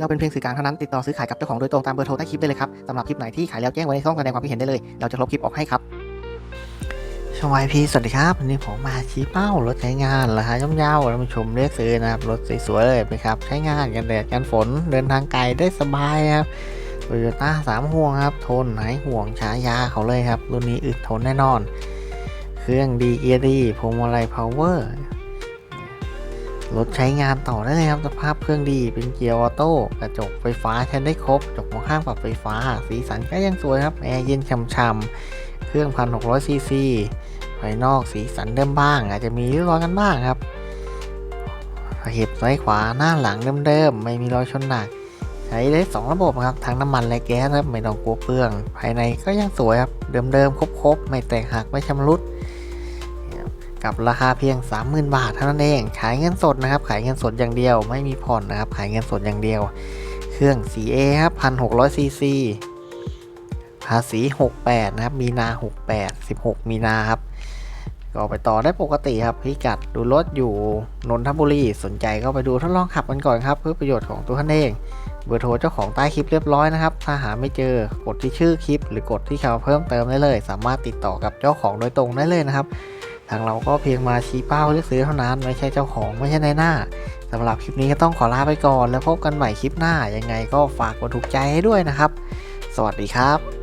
เราเป็นเพียงสื่อกลางเท่านั้นติดต่อซื้อขายกับเจ้าของโดยตรงตามเบอร์โทรใต้คลิปได้เลยครับสำหรับคลิปไหนที่ขายแล้วแจ้งไว้ในช่องแสดงความคิดเห็นได้เลย เราจะลบคลิปออกให้ครับช่องไอพีสวัสดีครับวันนี้ผมมาชี้เป้ารถใช้งานราคาย่อมเยาท่านผู้ชมเลือกซื้อนะครับรถสวยๆเลยนะครับใช้งานกันแดดกันฝนเดินทางไกลได้สบายครับโตโยต้าสามห่วงครับ ทนหายห่วงฉายาเขาเลยครับรุ่นนี้อึดทนแน่นอน เครื่องดีเกียร์ดีพวงมาลัยพาวเวอร์ รถใช้งานต่อได้เลยครับสภาพเครื่องดีเป็นเกียร์ออโต้กระจกไฟฟ้าใช้ได้ครบกระจกมองข้างปรับไฟฟ้า สีสันก็ยังสวยครับแอร์เย็นช่ำๆเครื่องพันหกร้อยซีซีภายนอกสีสันเดิมบ้าง อาจจะมีริ้วรอยกันบ้างครับเห็บซ้ายขวาหน้าหลังเดิมๆไม่มีรอยชนหนัก ใช้ได้ 2 ระบบครับทั้งน้ำมันและแก๊สครับไม่ต้องกลัวเปลือง ภายในก็ยังสวยครับเดิมๆครบๆไม่แตกหักไม่ชำรุด กับราคาเพียง 30,000 บาทเท่านั้นเอง ขายเงินสดนะครับ ขายเงินสดอย่างเดียว ไม่มีผ่อนนะครับ ขายเงินสดอย่างเดียว เครื่อง 4A ครับ 1,600 ซีซี ภาษี 68 นะครับ มีนา 68 16 มีนาครับ ก็ไปต่อได้ปกติครับ พิกัดดูรถอยู่นนทบุรี สนใจก็ไปดูทดลองขับกันก่อนครับ เพื่อประโยชน์ของตัวท่านเอง เบอร์โทรเจ้าของใต้คลิปเรียบร้อยนะครับ ถ้าหาไม่เจอกดที่ชื่อคลิป หรือกดที่คำเพิ่มเติมได้เลย สามารถติดต่อกับเจ้าของโดยตรงได้เลยนะครับ ทางเราก็เพียงมาชี้เป้าเลือกซื้อเท่านั้น ไม่ใช่เจ้าของไม่ใช่ในหน้าสำหรับคลิปนี้ก็ต้องขอลาไปก่อน แล้วพบกันใหม่คลิปหน้ายังไงก็ฝากกดถูกใจให้ด้วยนะครับ สวัสดีครับ